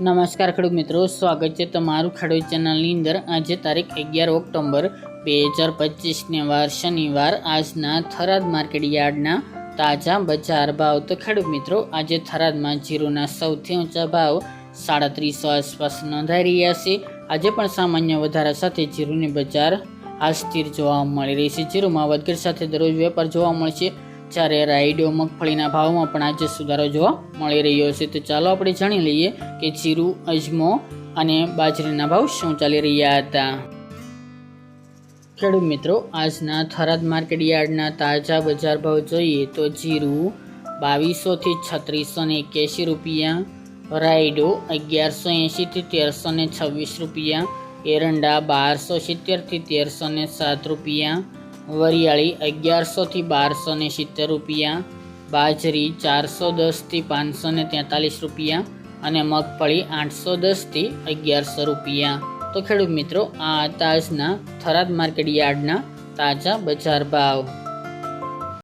નમસ્કાર ખેડૂત મિત્રો, સ્વાગત છે તમારું ખેડૂત ચેનલની અંદર. આજે તારીખ અગિયાર ઓક્ટોબર બે હજાર પચીસને વાર શનિવાર. આજના થરાદ માર્કેટ યાર્ડના તાજા બજાર ભાવ. તો ખેડૂત મિત્રો, આજે થરાદમાં જીરુના સૌથી ઊંચા ભાવ સાડત્રીસો આસપાસ નોંધાઈ રહ્યા છે. આજે પણ સામાન્ય વધારા સાથે જીરુની બજાર આ સ્થિર જોવા મળી રહી છે. જીરુમાં વધઘટ સાથે દરરોજ વેપાર જોવા મળશે. જ્યારે રાઈડો મગફળીના ભાવમાં પણ આજે સુધારો જોવા મળી રહ્યો છે, તો ચાલો આપણે જાણી લઈએ કે જીરું, અજમો અને બાજરીના ભાવ શું ચાલી રહ્યા હતા. ખેડૂત મિત્રો, આજના થરાદ માર્કેટ યાર્ડના તાજા બજાર ભાવ જોઈએ તો જીરું બાવીસોથી છત્રીસો ને એક્યાસી રૂપિયા, રાયડો અગિયારસો એંશીથી તેરસો ને છવ્વીસ રૂપિયા, એરંડા બારસો સિત્તેરથી તેરસો ને સાત રૂપિયા વરિયાળી અગિયારસોથી બારસો ને સિત્તેર રૂપિયા, બાજરી ચારસો દસથી પાંચસો ને તેતાલીસ રૂપિયા અને મગફળી આઠસો દસથી અગિયારસો રૂપિયા. તો ખેડૂત મિત્રો, આ તાજના થરાદ માર્કેટ યાર્ડના તાજા બજાર ભાવ.